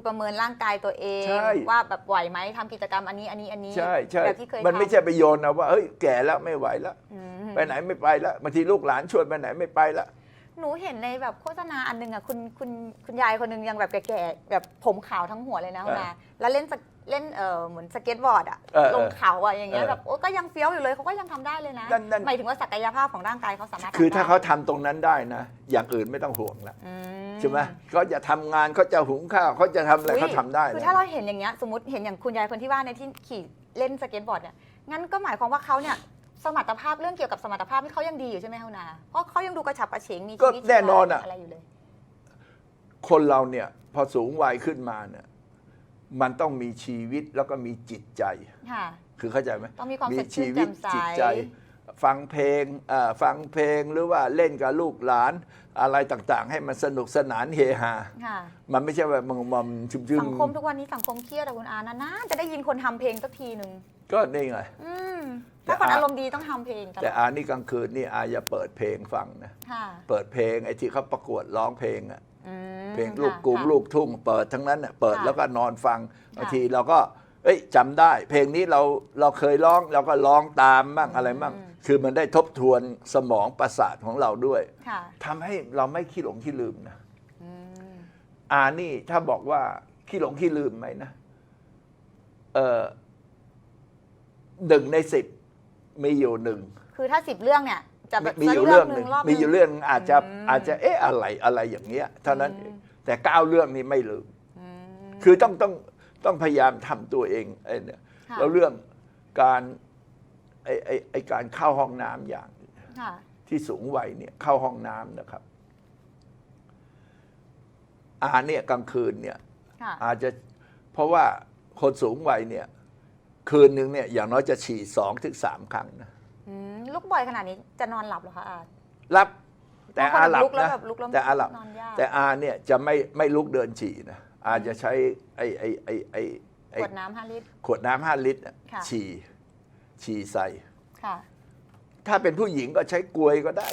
[SPEAKER 2] คือประเมินร่างกายตัวเอง
[SPEAKER 1] ใช่
[SPEAKER 2] ว่าแบบไหวไหมทำกิจกรรมอันนี้อันนี้อันนี้
[SPEAKER 1] ใช่ใช่
[SPEAKER 2] แบบที่เคย
[SPEAKER 1] มันไม่
[SPEAKER 2] ทำ
[SPEAKER 1] ใช่ไปโยนนะว่าเฮ้ยแก่แล้วไม่ไหวแล้ว
[SPEAKER 2] อืม
[SPEAKER 1] ไปไหนไม่ไปแล้วบางทีลูกหลานชวนไปไหนไม่ไปแล้ว
[SPEAKER 2] หนูเห็นในแบบโฆษณาอันหนึงอะคุณคุณคุณยายคนหนึงยังแบบแก่ๆแบบผมขาวทั้งหัวเลยนะคุณอาแล้วเล่นส เกเล่นเออเหมือนสเก็ตบอร์ดอะ
[SPEAKER 1] เออเออ
[SPEAKER 2] ลงเขาอะอย่างเงี้ย
[SPEAKER 1] เออ
[SPEAKER 2] แบบโอ้ก็ยังเฟี้ยวอยู่เลยเขาก็ยังทำได้เลยนะ
[SPEAKER 1] นั่นนั่น
[SPEAKER 2] หมายถึงว่าศักยภาพของร่างกายเขาสามารถ
[SPEAKER 1] คือ
[SPEAKER 2] ทำได้
[SPEAKER 1] ถ้าเขาทำตรงนั้นได้นะ อย่างอื่นไม่ต้องห่วงแล้ว
[SPEAKER 2] อื
[SPEAKER 1] ใช่ไหมเขาจะทำงานเขาจะหุงข้าวเขาจะทำอะไร
[SPEAKER 2] อุ๊ย
[SPEAKER 1] เขาทำได้
[SPEAKER 2] คือ
[SPEAKER 1] นะ
[SPEAKER 2] ถ้าเราเห็นอย่างเงี้ยสมมติเห็นอย่างคุณยายคนที่ว่าในที่ขี่เล่นสเก็ตบอร์ดเนี่ยงั้นก็หมายความว่าเขาเนี่ยสมรรถภาพเรื่องเกี่ยวกับสมรรถภาพที่เขายังดีอยู่ใช่ไหมคุณอาเพราะเขายังดูกระฉับกระเฉงมี
[SPEAKER 1] ก็
[SPEAKER 2] ชีวิตชีวา
[SPEAKER 1] แน่นอนอะ
[SPEAKER 2] อะไรอยู่เลย
[SPEAKER 1] คนเราเนี่ยพอสูงวัยขึ้นมาเนี่ย มันต้องมีชีวิตแล้วก็มีจิตใจ
[SPEAKER 2] ค่ะ
[SPEAKER 1] คือเข้าใจไหม
[SPEAKER 2] ต้องมีความสดชื่
[SPEAKER 1] ชี
[SPEAKER 2] น
[SPEAKER 1] วิต
[SPEAKER 2] แจ่มใส
[SPEAKER 1] จิตใจ ฟังเพลงอ่าฟังเพลงหรือว่าเล่นกับลูกหลานอะไรต่างๆ ให้มันสนุกสนานเฮฮา
[SPEAKER 2] ค่ะ
[SPEAKER 1] มันไม่ใช่ว่ามังมอมชุมชุม
[SPEAKER 2] สังคมทุกวันนี้สังคมเครียดอะคุณอานะนะจะได้ยินคนทำเพลงสักทีหนึ่ง
[SPEAKER 1] ก็นี่ไง
[SPEAKER 2] อืม
[SPEAKER 1] แต่
[SPEAKER 2] ถ้าคน
[SPEAKER 1] อา
[SPEAKER 2] อารมณ์ดีต้องทำเพลงตล
[SPEAKER 1] แต่
[SPEAKER 2] อด
[SPEAKER 1] อานี่กลางคืนนี่อาอย่าเปิดเพลงฟังนะ
[SPEAKER 2] ค่ะ
[SPEAKER 1] เปิดเพลงไอ้ที่เขาประกวดร้องเพลงอะ
[SPEAKER 2] อืม
[SPEAKER 1] เพลงลูกกรุง
[SPEAKER 2] ค่ะ
[SPEAKER 1] ลูกทุ่ง เปิดทั้งนั้นน่ะเปิด
[SPEAKER 2] ค่ะ
[SPEAKER 1] แล้วก็นอนฟัง
[SPEAKER 2] ค่ะ
[SPEAKER 1] บางทีเราก็เอ้ยจำได้ เพลงนี้เราเราเคยร้องเราก็ร้องตามบ้างอะไรบ้างคือมันได้ทบทวนสมองประสาทของเราด้วย
[SPEAKER 2] ค่ะ
[SPEAKER 1] ทำให้เราไม่ขี้หลงขี้ลืมนะ
[SPEAKER 2] อืม
[SPEAKER 1] อานี่ถ้าบอกว่าขี้หลงขี้ลืมไหมนะเออหนึ่งในสิบมีอยู่หนึ่ง
[SPEAKER 2] คือถ้าสิบเรื่องเนี่ย จะแบบ
[SPEAKER 1] มีอยู่เรื่องหนึ่ง
[SPEAKER 2] รอบ
[SPEAKER 1] มีอยู่เรื่องอาจจะ
[SPEAKER 2] ม
[SPEAKER 1] อาจจะเอ๊ะอะไรอะไรอย่างเงี้ยเท่านั้น
[SPEAKER 2] อืม
[SPEAKER 1] เองแต่เก้าเรื่องนี้ไม่ลืม
[SPEAKER 2] อืม
[SPEAKER 1] คือต้องต้องต้องพยายามทำตัวเองไอ้เนี่ย
[SPEAKER 2] ค่ะ
[SPEAKER 1] แล้วเรื่องการไอ้ไอ้ไอ้การเข้าห้องน้ำอย่าง
[SPEAKER 2] ค่ะ
[SPEAKER 1] ที่สูงวัยเนี่ยเข้าห้องน้ำนะครับ อาเนี่ยกลางคืนเนี่ย
[SPEAKER 2] ค่ะ
[SPEAKER 1] อาจจะเพราะว่าคนสูงวัยเนี่ย คืนหนึ่งเนี่ยอย่างน้อยจะฉี่สองถึงสามครั้งนะ
[SPEAKER 2] อืมลุกบ่อยขนาดนี้จะนอนหลับเหรอคะอา
[SPEAKER 1] รับ แต่
[SPEAKER 2] บางคน
[SPEAKER 1] อาหลับ
[SPEAKER 2] ลุกแล้ว
[SPEAKER 1] นะ
[SPEAKER 2] แบบลุกแล้ว
[SPEAKER 1] แต่อาหลับ
[SPEAKER 2] นอนยาก
[SPEAKER 1] แต่อาเนี่ยจะไม่ไม่ลุกเดินฉี่นะอาจะใช้ไอ้ไอ้ไอ้ไอ้ไอ้
[SPEAKER 2] ขวดน้ำห้าลิตร
[SPEAKER 1] ขวดน้ำห้าลิตรน่ะ
[SPEAKER 2] ค่ะ
[SPEAKER 1] ฉี่ฉี่ใส่
[SPEAKER 2] ค่ะ
[SPEAKER 1] ถ้าเป็นผู้หญิงก็ใช้กลวยก็ได้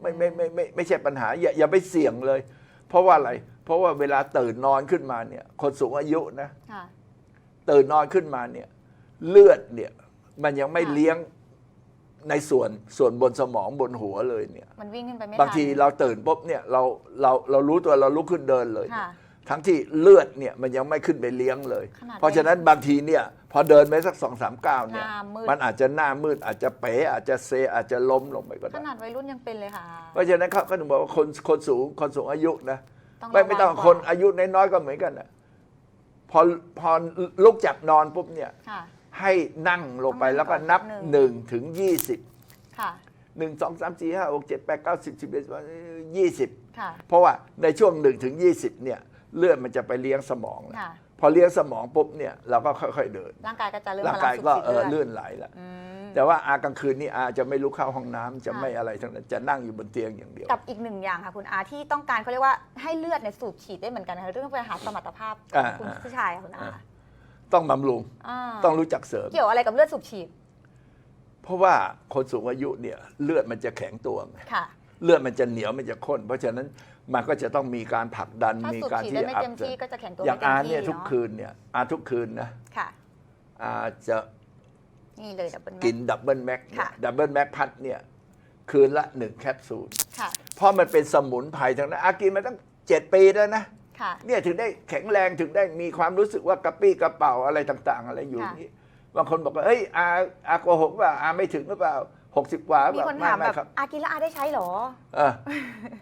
[SPEAKER 1] ไม่ไม่ไม่ไม่ไม่ใช่ปัญหา อย่าอย่าไปเสี่ยงเลย เพราะว่าอะไร เพราะว่าเวลาตื่นนอนขึ้นมาเนี่ย คนสูงอายุนะ
[SPEAKER 2] ค่ะ
[SPEAKER 1] ตื่นนอนขึ้นมาเนี่ย เลือดเนี่ย มันยังไม่
[SPEAKER 2] ค่ะ
[SPEAKER 1] เลี้ยง ในส่วนส่วนบนสมองบนหัวเลยเนี่ย
[SPEAKER 2] มันวิ่งขึ้นไปไม่
[SPEAKER 1] บางที
[SPEAKER 2] ทัน
[SPEAKER 1] เราตื่นปุ๊บเนี่ยเราเราเรารู้ตัวเราลุกขึ้นเดินเลย
[SPEAKER 2] ค่ะ
[SPEAKER 1] ทั้งที่เลือดเนี่ยมันยังไม่ขึ้นไปเลี้ยงเลย
[SPEAKER 2] ขนาด
[SPEAKER 1] เพราะฉะนั้นบางทีเนี่ยพอเดินไปสักสองสามก้าวเนี่ย
[SPEAKER 2] หน้ามืด
[SPEAKER 1] มันอาจจะหน้ามืดอาจจะเป๋อาจจะเซอาจจะล้มลงไปก็
[SPEAKER 2] ข
[SPEAKER 1] ได้
[SPEAKER 2] นาดวัยรุ่นยังเป็นเลยค่ะ
[SPEAKER 1] เพราะฉะนั้นเขาก็ถึงบอกว่าคนคนสูงคนสูงอายุนะ
[SPEAKER 2] ต้อง
[SPEAKER 1] ไม่ไม่ต้อง
[SPEAKER 2] ระวัง
[SPEAKER 1] คน
[SPEAKER 2] ก่อน
[SPEAKER 1] อายุน้อยๆก็เหมือนกันนะพอพอลุกจากนอนปุ๊บเนี่ย
[SPEAKER 2] ค่ะ
[SPEAKER 1] ให้นั่งลงไป
[SPEAKER 2] ต้องนั่ง
[SPEAKER 1] แล้วก็
[SPEAKER 2] ก่อน
[SPEAKER 1] นับ
[SPEAKER 2] แป๊บหนึ่ง
[SPEAKER 1] หนึ่งถึงยี่สิบ
[SPEAKER 2] ค่ะ
[SPEAKER 1] หนึ่งสองสามสี่ห้าหกเจ็ดแปดเก้าสิบสิบเอ็ดยี่สิบ
[SPEAKER 2] ค่ะ
[SPEAKER 1] เพราะว่าในช่วงหนึ่งถึงยี่สิบเนี่ยเลือดมันจะไปเลี้ยงสมองนะ
[SPEAKER 2] ค่ะ
[SPEAKER 1] พอเลี้ยงสมองปุ๊บเนี่ยเราก็ค่อย ๆ เดิน
[SPEAKER 2] ร่างกายก็จะเริ่ม
[SPEAKER 1] ร่าง
[SPEAKER 2] พลั
[SPEAKER 1] กาย
[SPEAKER 2] สูบ
[SPEAKER 1] ก็
[SPEAKER 2] ฉีด
[SPEAKER 1] เออ
[SPEAKER 2] เลื
[SPEAKER 1] ลื่
[SPEAKER 2] อด
[SPEAKER 1] นไหลแล้ว
[SPEAKER 2] อืม
[SPEAKER 1] แต่ว่าอากลางคืนนี่อาจะไม่ลุกเข้าห้องน้ำจะ
[SPEAKER 2] ค่ะ
[SPEAKER 1] ไม่อะไรทั้งนั้นจะนั่งอยู่บนเตียงอย่างเดียว
[SPEAKER 2] กับอีกหนึ่งอย่างค่ะคุณอาที่ต้องการเขาเรียกว่าให้เลือดเนี่ยสูบฉีดได้เหมือนกันนะคะเรื่องปัญหาสมรรถภาพข
[SPEAKER 1] อ่า
[SPEAKER 2] องคุณ
[SPEAKER 1] อ่า
[SPEAKER 2] ผู้ชายค่ะคุณอา
[SPEAKER 1] อ่า ต้องบำรุงาต้องรู้จักเสริม
[SPEAKER 2] เกี่ยวอะไรกับเลือดสูบฉีด
[SPEAKER 1] เพราะว่าคนสูงอายุเนี่ยเลือดมันจะแข็งตัวไง
[SPEAKER 2] ค่ะ
[SPEAKER 1] เลือดมันจะเหนียวมันจะข้น เพราะฉะนั้นมันก็จะต้องมีการผลักดัน
[SPEAKER 2] ถ้า
[SPEAKER 1] มี
[SPEAKER 2] สูบ
[SPEAKER 1] การ
[SPEAKER 2] ฉีด
[SPEAKER 1] ที่
[SPEAKER 2] ได้ไม่
[SPEAKER 1] อั
[SPEAKER 2] เต็
[SPEAKER 1] พ
[SPEAKER 2] ม
[SPEAKER 1] เสริ
[SPEAKER 2] ที่
[SPEAKER 1] ม
[SPEAKER 2] ก็จะแข็งตัว
[SPEAKER 1] อย่าง
[SPEAKER 2] ไม่เต็ม
[SPEAKER 1] อา
[SPEAKER 2] ที่
[SPEAKER 1] เนี่ยทุก
[SPEAKER 2] เนาะ
[SPEAKER 1] คืนเนี่ยอาทุกคืนนะ
[SPEAKER 2] ค่ะ
[SPEAKER 1] อาจะ
[SPEAKER 2] นี่เลยดับเบิล
[SPEAKER 1] กินดับเบิลแม็ก
[SPEAKER 2] ค่ะ
[SPEAKER 1] ดับเบิลแม็กพัดเนี่ยคืนละหนึ่งแคปซูล
[SPEAKER 2] ค่ะ
[SPEAKER 1] เพราะมันเป็นสมุนไพรทั้งนั้นอากินมาตั้งเจ็ดปีแล้วนะ
[SPEAKER 2] ค่ะ
[SPEAKER 1] เนี่ยถึงได้แข็งแรงถึงได้มีความรู้สึกว่ากระปี้กระเป๋าอะไรต่างๆ อะไรอยู่
[SPEAKER 2] ค่ะ
[SPEAKER 1] นี่บางคนบอกว่าเฮ้ยอาอาโกหกว่าอาไม่ถึงหรือเปล่าหกสิบกว่าหรือ
[SPEAKER 2] มี
[SPEAKER 1] เปล่า
[SPEAKER 2] คนถาม
[SPEAKER 1] ไม่
[SPEAKER 2] แบ
[SPEAKER 1] ไม่
[SPEAKER 2] บ
[SPEAKER 1] ครับ
[SPEAKER 2] อากินแล้วอาได้ใช้เหรอ
[SPEAKER 1] เออ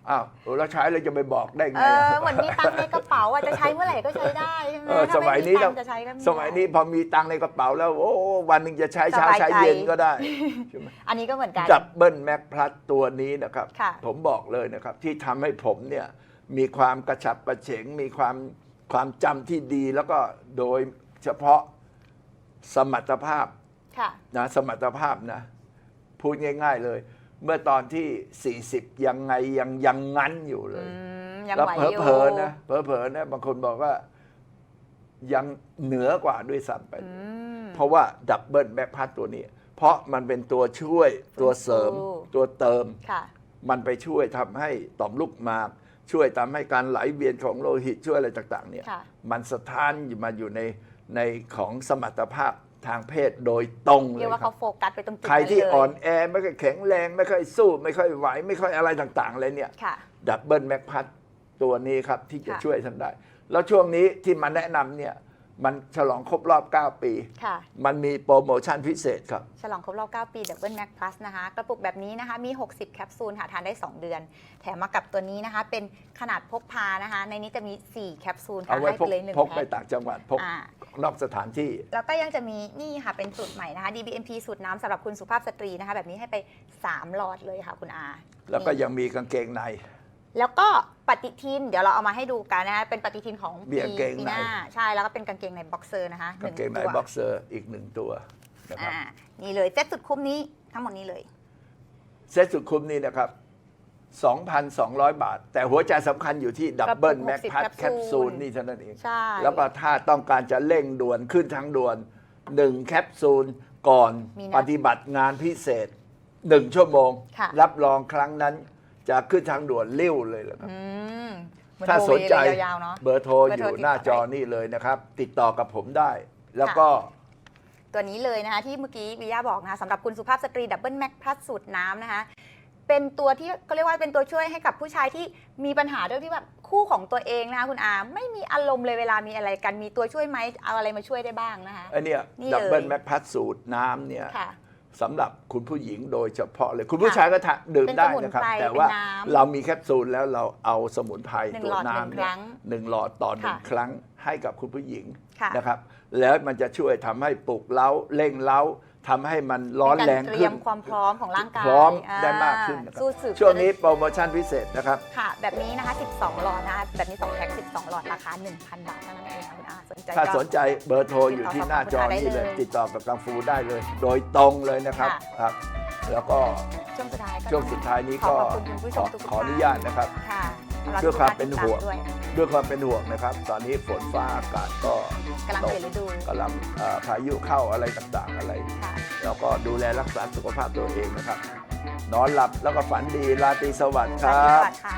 [SPEAKER 1] อ้าวแล้วใช้เราจะไปบอกได้ไง
[SPEAKER 2] เอ
[SPEAKER 1] อะ
[SPEAKER 2] อเหมือนมีตังค์ในกระเป๋าอะจะใช้เมื่อไหร่ก็ใช้ได้ใช่ไหม
[SPEAKER 1] เออ
[SPEAKER 2] ถ้า
[SPEAKER 1] สมัยนี้
[SPEAKER 2] ไตั
[SPEAKER 1] เรา
[SPEAKER 2] งค์จะใช้ก็ไม่ได้
[SPEAKER 1] สมัยนี้พอมีตังค์ในกระเป๋าแล้ว โอ้วันหนึ่งจะใช้เช้า
[SPEAKER 2] สบายใจ
[SPEAKER 1] ใช้เย็นก็ได้ใช่ไหม
[SPEAKER 2] อันนี้ก็เหมือนกัน
[SPEAKER 1] ดับเบิลแม็กพลัสตัวนี้นะครับ
[SPEAKER 2] ค่ะ
[SPEAKER 1] ผมบอกเลยนะครับ ที่ทำให้ผมเนี่ย มีความกระฉับกระเฉง มีความความจำที่ดีแล้วก็โดยเฉพาะสมรรถภาพ
[SPEAKER 2] ค่ะ
[SPEAKER 1] นะสมรรถภาพนะ พูดง่าย ๆเลย เมื่อตอนที่ 40 ยังไงยังยังงั้นอยู่เล
[SPEAKER 2] อื
[SPEAKER 1] ย
[SPEAKER 2] มยัง
[SPEAKER 1] แล้ว
[SPEAKER 2] ไหว
[SPEAKER 1] เผลอ
[SPEAKER 2] อยู่
[SPEAKER 1] เผลอๆนะเผลอเผลอๆนะบางคนบอกว่ายังเหนือกว่าด้วยซ้ำไป
[SPEAKER 2] อืม
[SPEAKER 1] เพราะว่าดับเบิลแบ็คพัดตัวนี้ เพราะมันเป็นตัวช่วยตัวเสริม
[SPEAKER 2] ฟื้นฟู
[SPEAKER 1] ตัวเติม
[SPEAKER 2] ค่ะ
[SPEAKER 1] มันไปช่วยทำให้ต่อมลูกหมาก ช่วยทำให้การไหลเวียนของโลหิตช่วยอะไรต่างๆเนี่ย
[SPEAKER 2] ค่ะ
[SPEAKER 1] มันสะท้านอยู่มาอยู่ในในของสมรรถภาพทางเพศโดยตรงเล
[SPEAKER 2] เรีย
[SPEAKER 1] ย
[SPEAKER 2] กว่า
[SPEAKER 1] ครั
[SPEAKER 2] เขา
[SPEAKER 1] บ
[SPEAKER 2] โฟกัสไปตรงจุด
[SPEAKER 1] ใคร
[SPEAKER 2] นั้น
[SPEAKER 1] ที่
[SPEAKER 2] เลย
[SPEAKER 1] อ่อนแอไม่ค่อยแข็งแรง ไม่ค่อยสู้ไม่ค่อยไหวไม่ค่อยอะไรต่างๆเลยเนี่ย
[SPEAKER 2] ค่ะ
[SPEAKER 1] ดับเบิลแม็กพัดตัวนี้ครับที่จะ
[SPEAKER 2] ค่ะ
[SPEAKER 1] ช่วยท่านได้ แล้วช่วงนี้ที่มาแนะนำเนี่ย มันฉลองครบรอบ 9 ปี
[SPEAKER 2] ค่ะ
[SPEAKER 1] มันมีโปรโมชั่นพิเศษครับ
[SPEAKER 2] ฉลองครบรอบ 9 ปี Double Max Plus นะคะ กระปุกแบบนี้นะคะ มี 60 แคปซูลค่ะทานได้ 2 เดือน แถมมากับตัวนี้นะคะ เป็นขนาดพกพานะคะ ในนี้จะมี 4 แคปซูลค่ะ
[SPEAKER 1] เอาไว้
[SPEAKER 2] ให้
[SPEAKER 1] พ
[SPEAKER 2] ไป
[SPEAKER 1] ก
[SPEAKER 2] เลยหนึ่ง
[SPEAKER 1] พกไป
[SPEAKER 2] แพ็ค
[SPEAKER 1] ต่างจังหวัดพก
[SPEAKER 2] อ่า
[SPEAKER 1] นอกสถานที่
[SPEAKER 2] แล้วก็ยังจะมีนี่ค่ะ เป็นสูตรใหม่นะคะ DBMP สูตรน้ำสำหรับคุณสุภาพสตรีนะคะ แบบนี้ให้ไป 3 หลอดเลยค่ะคุณอา
[SPEAKER 1] แล้วก็
[SPEAKER 2] นี่
[SPEAKER 1] ยังมีกางเกงใน
[SPEAKER 2] แล้วก็ปฏิทิน เดี๋ยวเราเอามาให้ดูกันนะคะเป็นปฏิทินของ
[SPEAKER 1] มี
[SPEAKER 2] ปี
[SPEAKER 1] กางเกงใน
[SPEAKER 2] ปีหน้าใช่แล้วก็เป็นกางเกงในบ็อกเซอร์นะคะห
[SPEAKER 1] กางเกงใน
[SPEAKER 2] ตัว
[SPEAKER 1] บ็อกเซอร์อีกหนึ่งตัวนะครับ
[SPEAKER 2] อ่านี่เลยเซ็ตสุดคุ้มนี้ทั้งหมดนี้เลย
[SPEAKER 1] เซตสุดคุ้มนี้นะครับ 2,200 บาท แต่หัวใจสำคัญอยู่ที่ดับเบิล
[SPEAKER 2] กระปุก
[SPEAKER 1] แม็ก
[SPEAKER 2] 60
[SPEAKER 1] พัด
[SPEAKER 2] แค
[SPEAKER 1] แค
[SPEAKER 2] ป
[SPEAKER 1] ป
[SPEAKER 2] ซู
[SPEAKER 1] ซู
[SPEAKER 2] ล
[SPEAKER 1] ลนี่เท่านั้นเอง
[SPEAKER 2] ใช่
[SPEAKER 1] แล้วก็ถ้าต้องการจะเร่งด่วนขึ้นทางด่วน 1 แคปซูล ก่อน
[SPEAKER 2] มีนะ
[SPEAKER 1] ปฏิบัติงานพิเศษ 1 ชั่วโมง
[SPEAKER 2] ค่ะ
[SPEAKER 1] รับรองครั้งนั้น จะขึ้นทางด่วนเลี้ยวเลยละครับ
[SPEAKER 2] อืมเหมือน
[SPEAKER 1] ถ้า
[SPEAKER 2] โท
[SPEAKER 1] ส
[SPEAKER 2] ร
[SPEAKER 1] น
[SPEAKER 2] เว
[SPEAKER 1] ใจ
[SPEAKER 2] เลยยาวๆเนาะ
[SPEAKER 1] เบอร์โทร
[SPEAKER 2] เบอร์
[SPEAKER 1] อ
[SPEAKER 2] โทร
[SPEAKER 1] ยู่
[SPEAKER 2] ติดต่อ
[SPEAKER 1] หน้าจอ
[SPEAKER 2] ได้
[SPEAKER 1] นี่เลยนะครับ ติดต่อกับผมได้ แล้วก็
[SPEAKER 2] ตัวนี้เลยนะคะที่เมื่อกี้วิยาบอกนะคะสำหรับคุณสุภาพสตรีดับเบิลแม็กพลัสสูตรน้ำนะคะ เป็นตัวที่เขาเรียกว่าเป็นตัวช่วยให้กับผู้ชายที่มีปัญหาเรื่องที่แบบคู่ของตัวเองนะคะคุณอาไม่มีอารมณ์เลยเวลามีอะไรกันมีตัวช่วยไหมเอาอะไรมาช่วยได้บ้างนะคะ
[SPEAKER 1] ไอเนี่ย
[SPEAKER 2] นี่
[SPEAKER 1] ดับเบิล
[SPEAKER 2] เลย
[SPEAKER 1] แม็กพัดสูตรน้ำเนี่ย
[SPEAKER 2] ค่ะ
[SPEAKER 1] สำหรับคุณผู้หญิงโดยเฉพาะเลยคุณผู้ชายก็ทะดื่ม
[SPEAKER 2] เป็น
[SPEAKER 1] ได้
[SPEAKER 2] สมุน
[SPEAKER 1] นะครับ
[SPEAKER 2] ไพร
[SPEAKER 1] แต่ว่า
[SPEAKER 2] เป็นน้ำ
[SPEAKER 1] เรามีแคปซูลแล้วเราเอาสมุนไพร
[SPEAKER 2] หนึ่ง
[SPEAKER 1] ตัว
[SPEAKER 2] หลอดหนึ่ง
[SPEAKER 1] น้ำ
[SPEAKER 2] ค
[SPEAKER 1] เนี่ย
[SPEAKER 2] รั้ง
[SPEAKER 1] หนึ่งหลอดต่อหนึ่ง
[SPEAKER 2] ค่ะ
[SPEAKER 1] ครั้งให้กับคุณผู้หญิง
[SPEAKER 2] ค่ะ
[SPEAKER 1] นะครับ แล้วมันจะช่วยทำให้ปลุกเล้าเร่งเล้า ทำให้มันร้อนแรง
[SPEAKER 2] เป็กาเตรี
[SPEAKER 1] ขึ้
[SPEAKER 2] ย
[SPEAKER 1] น
[SPEAKER 2] มความพร้อมของร่างกาย
[SPEAKER 1] พร้อมาได้มากขึ้นนะครับ
[SPEAKER 2] สู้ศึก
[SPEAKER 1] ช่วงนี้โปรโมชั่นพิเศษนะครับ
[SPEAKER 2] ค่ะ แบบนี้นะคะ 12 หลอดนะคะ แบบนี้ 2 แพ็ค 12 หลอด ราคา 1,000 บาทเท่านั้นเองค่ะคุณอาสนใจ
[SPEAKER 1] ถ้า
[SPEAKER 2] ก็
[SPEAKER 1] สนใจเบอร์โทรอยู่ที่หน้าจอนี้เลย ติดต่อกับกังฟูได้เลย โดยตรงเลยนะครับ
[SPEAKER 2] ค่ะ
[SPEAKER 1] ครับ แล้วก็
[SPEAKER 2] ช่วงสุดท้ายก็
[SPEAKER 1] ช่วงสุดท้ายนี้
[SPEAKER 2] ขอ
[SPEAKER 1] ก็
[SPEAKER 2] ขอบคุณคุณผู้ช
[SPEAKER 1] ขอ
[SPEAKER 2] มทุกๆ
[SPEAKER 1] ขออนุ
[SPEAKER 2] ท่าน
[SPEAKER 1] ญาตนะครับ
[SPEAKER 2] ค่ะ สำหรับ
[SPEAKER 1] ด้วยความ
[SPEAKER 2] ทุกท่
[SPEAKER 1] เป็นห่วง
[SPEAKER 2] ติดตามด้วย
[SPEAKER 1] ด้วยความเป็นห่วงนะครับ ตอนนี้ฝนฟ้าอากาศก็
[SPEAKER 2] กำลัง
[SPEAKER 1] ต
[SPEAKER 2] เปลี่ยนฤดู
[SPEAKER 1] กำลังเอ่อพายุเข้าอะไรต่างๆอะไร
[SPEAKER 2] ค่ะ
[SPEAKER 1] แล้วก็ดูแลรักษาสุขภาพตัวเองนะครับ นอนหลับแล้วก็ฝันดีราตรีสวัสดิ์ค
[SPEAKER 2] สวัส
[SPEAKER 1] รั
[SPEAKER 2] ดี
[SPEAKER 1] บ
[SPEAKER 2] สวัสดีค่ะ